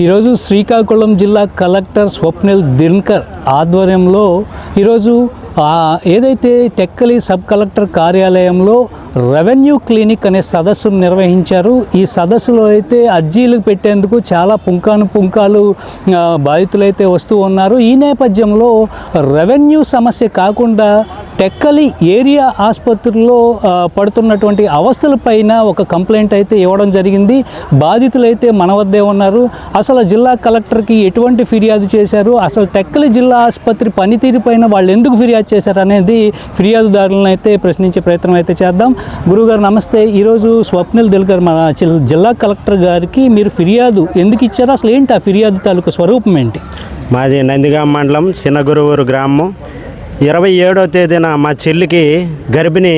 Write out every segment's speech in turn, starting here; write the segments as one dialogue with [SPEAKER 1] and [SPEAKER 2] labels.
[SPEAKER 1] ఈరోజు శ్రీకాకుళం జిల్లా కలెక్టర్ స్వప్నిల్ దిన్కర్ ఆధ్వర్యంలో ఈరోజు ఏదైతే టెక్కలి సబ్ కలెక్టర్ కార్యాలయంలో రెవెన్యూ క్లినిక్ అనే సదస్సును నిర్వహించారు. ఈ సదస్సులో అయితే అర్జీలు పెట్టేందుకు చాలా పుంకాను పుంకాలు బాధితులైతే వస్తూ ఉన్నారు. ఈ నేపథ్యంలో రెవెన్యూ సమస్య కాకుండా టెక్కలి ఏరియా ఆసుపత్రిలో పడుతున్నటువంటి అవస్థలపైన ఒక కంప్లైంట్ అయితే ఇవ్వడం జరిగింది. బాధితులైతే మన వద్దే ఉన్నారు. అసలు జిల్లా కలెక్టర్కి ఎటువంటి ఫిర్యాదు చేశారు? అసలు టెక్కలి జిల్లా ఆసుపత్రి పనితీరు పైన వాళ్ళు ఎందుకు ఫిర్యాదు చేశారు అనేది ఫిర్యాదుదారులను అయితే ప్రశ్నించే ప్రయత్నం అయితే చేద్దాం. గురుగారు నమస్తే. ఈరోజు స్వప్నిల్ దిల్కర్ మన జిల్- జిల్లా కలెక్టర్ గారికి మీరు ఫిర్యాదు ఎందుకు ఇచ్చారు? అసలు ఏంటి ఆ ఫిర్యాదు తాలూకు స్వరూపం ఏంటి?
[SPEAKER 2] మాది నందిగాం మండలం చిన్నగురువూరు గ్రామం. ఇరవై ఏడో తేదీన మా చెల్లికి గర్భిణి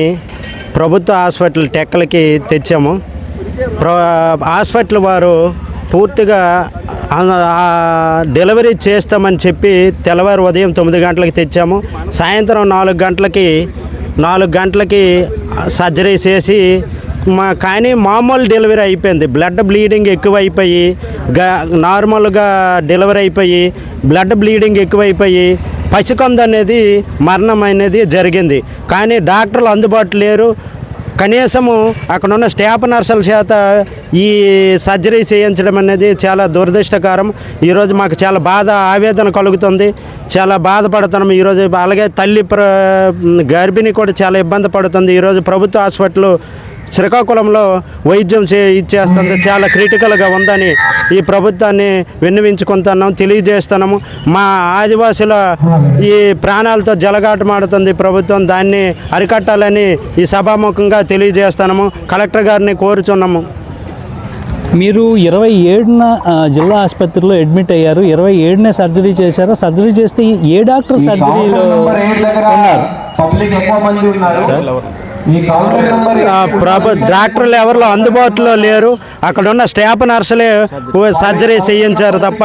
[SPEAKER 2] ప్రభుత్వ హాస్పిటల్ టెక్కలకి తెచ్చాము. ప్ర హాస్పిటల్ వారు పూర్తిగా డెలివరీ చేస్తామని చెప్పి తెల్లవారు ఉదయం తొమ్మిది గంటలకి తెచ్చాము. సాయంత్రం నాలుగు గంటలకి నాలుగు గంటలకి సర్జరీ చేసి మా కానీ మామూలు డెలివరీ అయిపోయింది. బ్లడ్ బ్లీడింగ్ ఎక్కువ అయిపోయి గ నార్మల్గా డెలివరీ అయిపోయి బ్లడ్ బ్లీడింగ్ ఎక్కువైపోయి పసికందు అనేది మరణం అనేది జరిగింది. కానీ డాక్టర్లు అందుబాటు లేరు. కనీసము అక్కడ ఉన్న స్టాఫ్ నర్సుల చేత ఈ సర్జరీ చేయించడం అనేది చాలా దురదృష్టకరం. ఈరోజు మాకు చాలా బాధ ఆవేదన కలుగుతుంది. చాలా బాధపడుతున్నాం ఈరోజు. అలాగే తల్లి ప్ర గర్భిణి కూడా చాలా ఇబ్బంది పడుతుంది. ఈరోజు ప్రభుత్వ హాస్పిటల్ శ్రీకాకుళంలో వైద్యం చే ఇచ్చేస్తుంది చాలా క్రిటికల్గా ఉందని ఈ ప్రభుత్వాన్ని విన్నవించుకుంటున్నాం తెలియజేస్తున్నాము. మా ఆదివాసుల ఈ ప్రాణాలతో జలగాటమాడుతుంది ప్రభుత్వం దాన్ని అరికట్టాలని ఈ సభాముఖంగా తెలియజేస్తున్నాము. కలెక్టర్ గారిని కోరుచున్నాము.
[SPEAKER 1] మీరు ఇరవై ఏడున జిల్లా ఆసుపత్రిలో అడ్మిట్ అయ్యారు. ఇరవై ఏడునే సర్జరీ చేశారు. సర్జరీ చేస్తే ఏ డాక్టర్ సర్జరీలో
[SPEAKER 3] దగ్గర పబ్లిక్ ఎక్కువ మంది ఉన్నారు.
[SPEAKER 2] ప్రభు డాక్టర్లు ఎవరిలో అందుబాటులో లేరు. అక్కడ ఉన్న స్టాఫ్ నర్సులే సర్జరీ చేయించారు తప్ప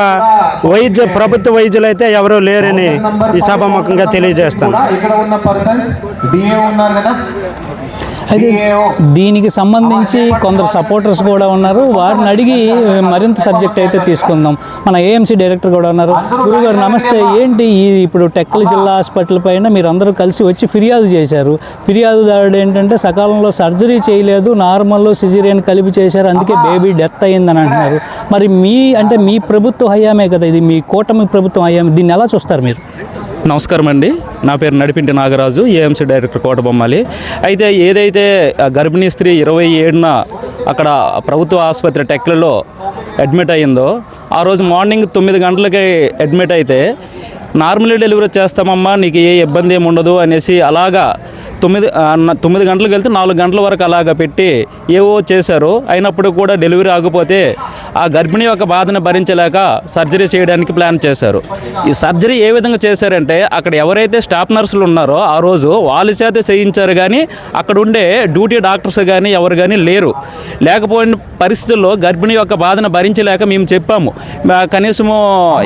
[SPEAKER 2] వైద్య ప్రభుత్వ వైద్యులు అయితే ఎవరూ లేరని ఈ సభాముఖంగా తెలియజేస్తాను.
[SPEAKER 1] అయితే. దీనికి సంబంధించి కొందరు సపోర్టర్స్ కూడా ఉన్నారు. వారిని అడిగి మరింత సబ్జెక్ట్ అయితే తీసుకుందాం. మన ఏఎంసీ డైరెక్టర్ కూడా ఉన్నారు. గురుగారు నమస్తే. ఏంటి ఈ ఇప్పుడు టెక్కలి జిల్లా హాస్పిటల్ పైన మీరు అందరూ కలిసి వచ్చి ఫిర్యాదు చేశారు. ఫిర్యాదుదారుడు ఏంటంటే సకాలంలో సర్జరీ చేయలేదు. నార్మల్ సిజేరియన్ కలిపి చేశారు. అందుకే బేబీ డెత్ అయ్యిందని అంటున్నారు. మరి మీ అంటే మీ ప్రభుత్వ హయామే కదా ఇది. మీ కూటమి ప్రభుత్వం హయామే. దీన్ని ఎలా చూస్తారు మీరు?
[SPEAKER 4] నమస్కారం అండి. నా పేరు నడిపింటి నాగరాజు ఏఎంసీ డైరెక్టర్ కోటబొమ్మాలి. అయితే ఏదైతే గర్భిణీ స్త్రీ ఇరవై ఏడున అక్కడ ప్రభుత్వ ఆసుపత్రి టెక్లలో అడ్మిట్ అయ్యిందో ఆ రోజు మార్నింగ్ తొమ్మిది గంటలకి అడ్మిట్ అయితే నార్మల్ డెలివరీ చేస్తామమ్మా నీకు ఏ ఇబ్బంది ఏమి ఉండదు అనేసి అలాగా తొమ్మిది తొమ్మిది గంటలకు వెళ్తే నాలుగు గంటల వరకు అలాగా పెట్టి ఏవో చేశారు. అయినప్పుడు కూడా డెలివరీ ఆగిపోతే ఆ గర్భిణి యొక్క బాధను భరించలేక సర్జరీ చేయడానికి ప్లాన్ చేశారు. ఈ సర్జరీ ఏ విధంగా చేశారంటే అక్కడ ఎవరైతే స్టాఫ్ నర్సులు ఉన్నారో ఆ రోజు వాళ్ళ చేత చేయించారు కానీ అక్కడ ఉండే డ్యూటీ డాక్టర్స్ కానీ ఎవరు కానీ లేరు. లేకపోయిన పరిస్థితుల్లో గర్భిణి యొక్క బాధను భరించలేక మేము చెప్పాము. కనీసము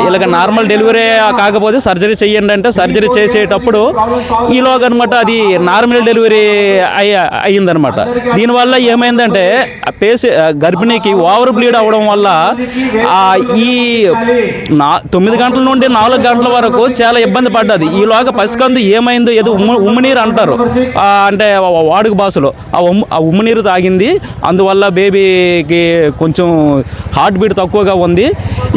[SPEAKER 4] ఇలాగ నార్మల్ డెలివరీ కాకపోతే సర్జరీ చేయండి అంటే సర్జరీ చేసేటప్పుడు ఈలోగనమాట అది నార్ నార్మల్ డెలివరీ అయ్యి అయ్యిందనమాట దీనివల్ల ఏమైందంటే పేసి గర్భిణికి ఓవర్ బ్లీడ్ అవ్వడం వల్ల ఈ నా తొమ్మిది గంటల నుండి నాలుగు గంటల వరకు చాలా ఇబ్బంది పడ్డది. ఈలోగా పసికందు ఏమైందో ఏదో ఉమ్ము ఉమ్మునీరు అంటారు. అంటే వాడుక భాషలో. ఆ ఉమ్ము ఆ ఉమ్మునీరు తాగింది. అందువల్ల బేబీకి కొంచెం హార్ట్ బీట్ తక్కువగా ఉంది.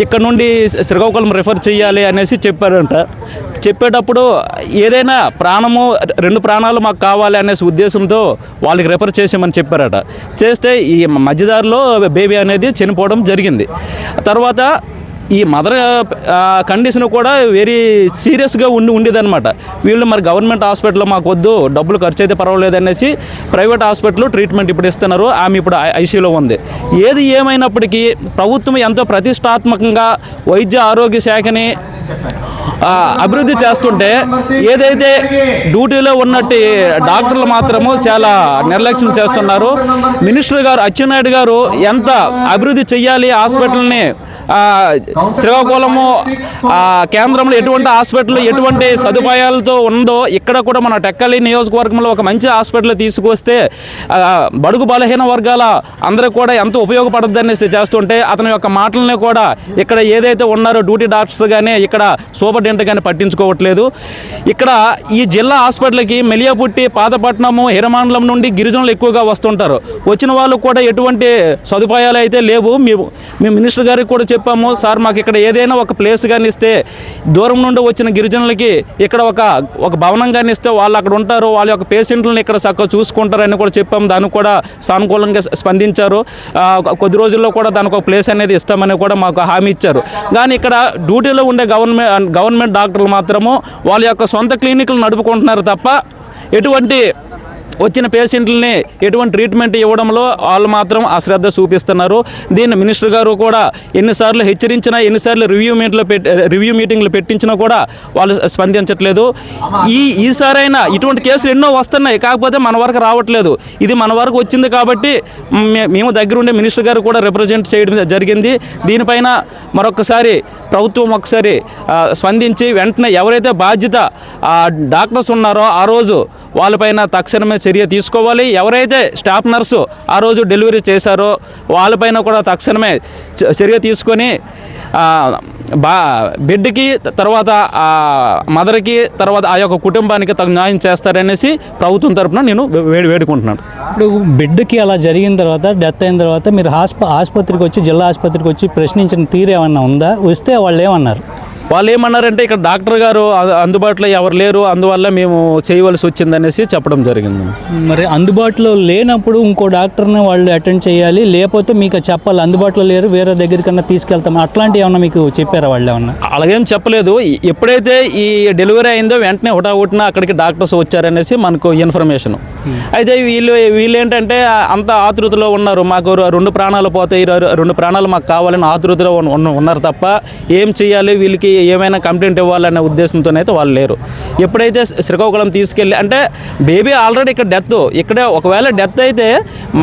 [SPEAKER 4] ఇక్కడ నుండి శ్రీకాకుళం రెఫర్ చేయాలి అనేసి చెప్పారంట. చెప్పేటప్పుడు ఏదైనా ప్రాణము రెండు ప్రాణాలు మాకు కావాలి అనేసి ఉద్దేశంతో వాళ్ళకి రెఫర్ చేసామని చెప్పారట. చేస్తే ఈ మధ్యదారిలో బేబీ అనేది చనిపోవడం జరిగింది. తర్వాత ఈ మదర్ కండిషన్ కూడా వెరీ సీరియస్గా ఉండి ఉండేదన్నమాట. వీళ్ళు మరి గవర్నమెంట్ హాస్పిటల్లో మాకు వద్దు డబ్బులు ఖర్చు అయితే పర్వాలేదు అనేసి ప్రైవేట్ హాస్పిటల్లో ట్రీట్మెంట్ ఇప్పుడు ఇస్తున్నారు. ఆమె ఇప్పుడు ఐసీలో ఉంది. ఏది ఏమైనప్పటికీ ప్రభుత్వం ఎంతో ప్రతిష్టాత్మకంగా వైద్య ఆరోగ్య శాఖని అభివృద్ధి చేస్తుంటే ఏదైతే డ్యూటీలో ఉన్నట్టు డాక్టర్లు మాత్రము చాలా నిర్లక్ష్యం చేస్తున్నారు. మినిస్టర్ గారు అచ్చెన్నాయుడు గారు ఎంత అభివృద్ధి చెయ్యాలి హాస్పిటల్ని శ్రీకాకుళము కేంద్రంలో ఎటువంటి హాస్పిటల్ ఎటువంటి సదుపాయాలతో ఉందో ఇక్కడ కూడా మన టెక్కలి నియోజకవర్గంలో ఒక మంచి హాస్పిటల్ తీసుకొస్తే బడుగు బలహీన వర్గాల అందరికి కూడా ఎంతో ఉపయోగపడుతుంది అనేసి చేస్తుంటే అతని యొక్క మాటలని కూడా ఇక్కడ ఏదైతే ఉన్నారో డ్యూటీ డాక్టర్స్ కానీ ఇక్కడ సూపరింటెండెంట్ కానీ పట్టించుకోవట్లేదు. ఇక్కడ ఈ జిల్లా హాస్పిటల్కి మెలియాపుట్టి పాతపట్నము హిరమాండలం నుండి గిరిజనులు ఎక్కువగా వస్తుంటారు. వచ్చిన వాళ్ళు కూడా ఎటువంటి సదుపాయాలు అయితే లేవు. మేము మీ మినిస్టర్ గారికి కూడా చెప్పాము. సార్ మాకు ఇక్కడ ఏదైనా ఒక ప్లేస్ కానీ ఇస్తే దూరం నుండి వచ్చిన గిరిజనులకి ఇక్కడ ఒక ఒక భవనం కానీ ఇస్తే వాళ్ళు అక్కడ ఉంటారు. వాళ్ళ యొక్క పేషెంట్లను ఇక్కడ చక్కగా చూసుకుంటారని కూడా చెప్పాము. దానికి కూడా సానుకూలంగా స్పందించారు. కొద్ది రోజుల్లో కూడా దానికి ఒక ప్లేస్ అనేది ఇస్తామని కూడా మాకు హామీ ఇచ్చారు. కానీ ఇక్కడ డ్యూటీలో ఉండే గవర్నమెంట్ గవర్నమెంట్ డాక్టర్లు మాత్రము వాళ్ళ యొక్క సొంత క్లినిక్లు నడుపుకుంటున్నారు తప్ప ఎటువంటి వచ్చిన పేషెంట్లని ఎటువంటి ట్రీట్మెంట్ ఇవ్వడంలో వాళ్ళు మాత్రం అశ్రద్ధ చూపిస్తున్నారు. దీన్ని మినిస్టర్ గారు కూడా ఎన్నిసార్లు హెచ్చరించినా ఎన్నిసార్లు రివ్యూ మీట్లో పెట్టి రివ్యూ మీటింగ్లు పెట్టించినా కూడా వాళ్ళు స్పందించట్లేదు. ఈ ఈసారైనా ఇటువంటి కేసులు ఎన్నో వస్తున్నాయి. కాకపోతే మన వరకు రావట్లేదు. ఇది మన వరకు వచ్చింది కాబట్టి మేము దగ్గర ఉండే మినిస్టర్ గారు కూడా రిప్రజెంట్ చేయడం జరిగింది. దీనిపైన మరొకసారి ప్రభుత్వం ఒకసారి స్పందించి వెంటనే ఎవరైతే బాధ్యత డాక్టర్స్ ఉన్నారో ఆ రోజు వాళ్ళపైన తక్షణమే చర్య తీసుకోవాలి. ఎవరైతే స్టాఫ్ నర్సు ఆ రోజు డెలివరీ చేశారో వాళ్ళపైన కూడా తక్షణమే చర్య తీసుకొని బా బిడ్డకి తర్వాత మదర్కి తర్వాత ఆ యొక్క కుటుంబానికి తగు న్యాయం చేస్తారనేసి ప్రభుత్వం తరఫున నేను వేడి వేడుకుంటున్నాను.
[SPEAKER 1] ఇప్పుడు బిడ్డకి అలా జరిగిన తర్వాత డెత్ అయిన తర్వాత మీరు హాస్ప ఆసుపత్రికి వచ్చి జిల్లా ఆసుపత్రికి వచ్చి ప్రశ్నించిన తీరు ఏమన్నా ఉందా? వస్తే వాళ్ళు ఏమన్నారు?
[SPEAKER 4] వాళ్ళు ఏమన్నారంటే ఇక్కడ డాక్టర్ గారు అందుబాటులో ఎవరు లేరు అందువల్ల మేము చేయవలసి వచ్చిందనేసి చెప్పడం జరిగింది.
[SPEAKER 1] మరి అందుబాటులో లేనప్పుడు ఇంకో డాక్టర్ని వాళ్ళు అటెండ్ చేయాలి లేకపోతే మీకు చెప్పాలి అందుబాటులో లేరు వేరే దగ్గరికన్నా తీసుకెళ్తాం అట్లాంటివి ఏమన్నా మీకు చెప్పారా వాళ్ళు ఏమన్నా?
[SPEAKER 4] అలాగేం చెప్పలేదు. ఎప్పుడైతే ఈ డెలివరీ అయిందో వెంటనే హుటాహుటిన అక్కడికి డాక్టర్స్ వచ్చారనేసి మనకు ఇన్ఫర్మేషన్. అయితే వీళ్ళు వీళ్ళు ఏంటంటే అంత ఆతృతలో ఉన్నారు. మాకు రెండు ప్రాణాలు పోతాయి రెండు ప్రాణాలు మాకు కావాలని ఆతృతలో ఉన్న- ఉన్నారు తప్ప ఏం చేయాలి వీళ్ళకి ఏమైనా కంప్లైంట్ ఇవ్వాలనే ఉద్దేశంతోనైతే వాళ్ళు లేరు. ఎప్పుడైతే శ్రీకాకుళం తీసుకెళ్ళి అంటే బేబీ ఆల్రెడీ ఇక్కడ డెత్ ఇక్కడే ఒకవేళ డెత్ అయితే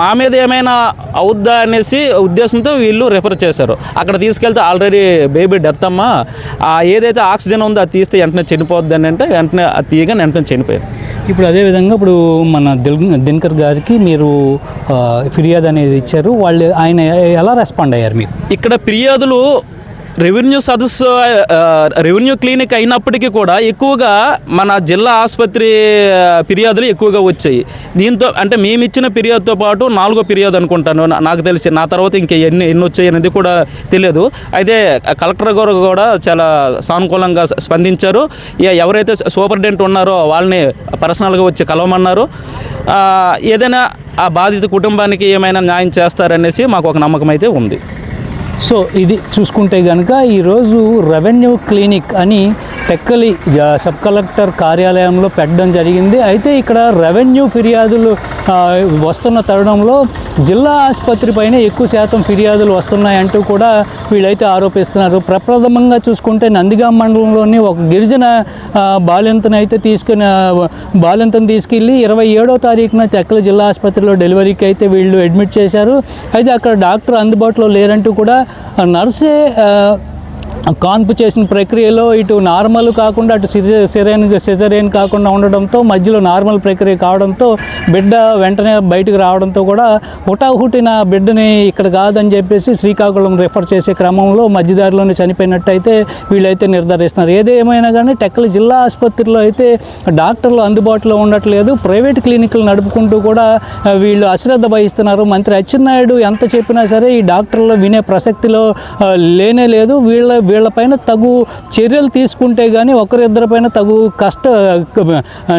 [SPEAKER 4] మా మీద ఏమైనా అవుద్దా అనేసి ఉద్దేశంతో వీళ్ళు రిఫర్ చేశారు. అక్కడ తీసుకెళ్తే ఆల్రెడీ బేబీ డెత్ అమ్మా. ఆ ఏదైతే ఆక్సిజన్ ఉందో అది తీస్తే వెంటనే చనిపోద్ది అని అంటే వెంటనే అది తీయగానే వెంటనే చనిపోయారు.
[SPEAKER 1] ఇప్పుడు అదేవిధంగా ఇప్పుడు మన దిల్ దినకర్ గారికి మీరు ఫిర్యాదు అనేది ఇచ్చారు. వాళ్ళు ఆయన ఎలా రెస్పాండ్ అయ్యారు మీకు?
[SPEAKER 4] ఇక్కడ ఫిర్యాదులు రెవెన్యూ సదస్సు రెవెన్యూ క్లినిక్ అయినప్పటికీ కూడా ఎక్కువగా మన జిల్లా ఆసుపత్రి ఫిర్యాదులు ఎక్కువగా వచ్చాయి. దీంతో అంటే మేము ఇచ్చిన ఫిర్యాదుతో పాటు నాలుగో ఫిర్యాదు అనుకుంటాను. నాకు తెలిసి నా తర్వాత ఇంకా ఎన్ని ఎన్ని వచ్చాయి అనేది కూడా తెలియదు. అయితే కలెక్టర్ గారు కూడా చాలా సానుకూలంగా స్పందించారు. ఎవరైతే సూపరింటెండెంట్ ఉన్నారో వాళ్ళని పర్సనల్గా వచ్చి కలవమన్నారు. ఏదైనా ఆ బాధిత కుటుంబానికి ఏమైనా న్యాయం చేస్తారనేసి మాకు ఒక నమ్మకం అయితే ఉంది.
[SPEAKER 1] సో ఇది చూసుకుంటే కనుక ఈరోజు రెవెన్యూ క్లినిక్ అని టెక్కలి సబ్ కలెక్టర్ కార్యాలయంలో పెట్టడం జరిగింది. అయితే ఇక్కడ రెవెన్యూ ఫిర్యాదులు వస్తున్న తరుణంలో జిల్లా ఆసుపత్రి పైన ఎక్కువ శాతం ఫిర్యాదులు వస్తున్నాయంటూ కూడా వీళ్ళైతే ఆరోపిస్తున్నారు. ప్రప్రథమంగా చూసుకుంటే నందిగాం మండలంలోని ఒక గిరిజన బాలింతను అయితే తీసుకుని బాలింతను తీసుకెళ్ళి ఇరవై ఏడో తారీఖున టెక్కలి జిల్లా ఆసుపత్రిలో డెలివరీకి అయితే వీళ్ళు అడ్మిట్ చేశారు. అయితే అక్కడ డాక్టర్ అందుబాటులో లేరంటూ కూడా ఆ నర్సే ఆ, కాన్పు చేసిన ప్రక్రియలో ఇటు నార్మల్ కాకుండా అటు సిజరేన్ సిజరేన్ కాకుండా ఉండడంతో మధ్యలో నార్మల్ ప్రక్రియ కావడంతో బిడ్డ వెంటనే బయటకు రావడంతో కూడా హుటాహుటిన బిడ్డని ఇక్కడ కాదని చెప్పేసి శ్రీకాకుళం రిఫర్ చేసే క్రమంలో మధ్యదారిలోనే చనిపోయినట్టయితే వీళ్ళైతే నిర్ధారిస్తున్నారు. ఏదేమైనా కానీ టెక్కల జిల్లా ఆసుపత్రిలో అయితే డాక్టర్లు అందుబాటులో ఉండట్లేదు. ప్రైవేట్ క్లినిక్లు నడుపుకుంటూ కూడా వీళ్ళు అశ్రద్ధ వహిస్తున్నారు. మంత్రి అచ్చెన్నాయుడు ఎంత చెప్పినా సరే ఈ డాక్టర్లు వినే ప్రసక్తిలో లేనే లేదు. వీళ్ళ వీళ్ళపైన తగు చర్యలు తీసుకుంటే కానీ ఒకరిద్దరిపైన తగు కష్ట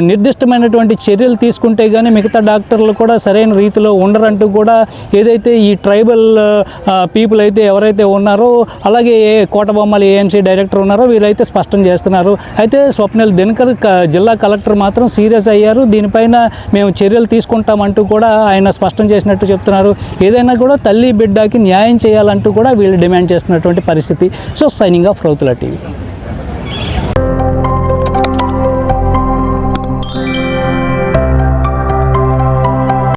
[SPEAKER 1] నిర్దిష్టమైనటువంటి చర్యలు తీసుకుంటే కానీ మిగతా డాక్టర్లు కూడా సరైన రీతిలో ఉండరంటూ కూడా ఏదైతే ఈ ట్రైబల్ పీపుల్ అయితే ఎవరైతే ఉన్నారో అలాగే ఏ కోటబొమ్మలు ఏఎంసీ డైరెక్టర్ ఉన్నారో వీళ్ళైతే స్పష్టం చేస్తున్నారు. అయితే స్వప్నల్ దినకర్ జిల్లా కలెక్టర్ మాత్రం సీరియస్ అయ్యారు. దీనిపైన మేము చర్యలు తీసుకుంటామంటూ కూడా ఆయన స్పష్టం చేసినట్టు చెప్తున్నారు. ఏదైనా కూడా తల్లి బిడ్డకి న్యాయం చేయాలంటూ కూడా వీళ్ళు డిమాండ్ చేస్తున్నటువంటి పరిస్థితి. So signing off Rautela T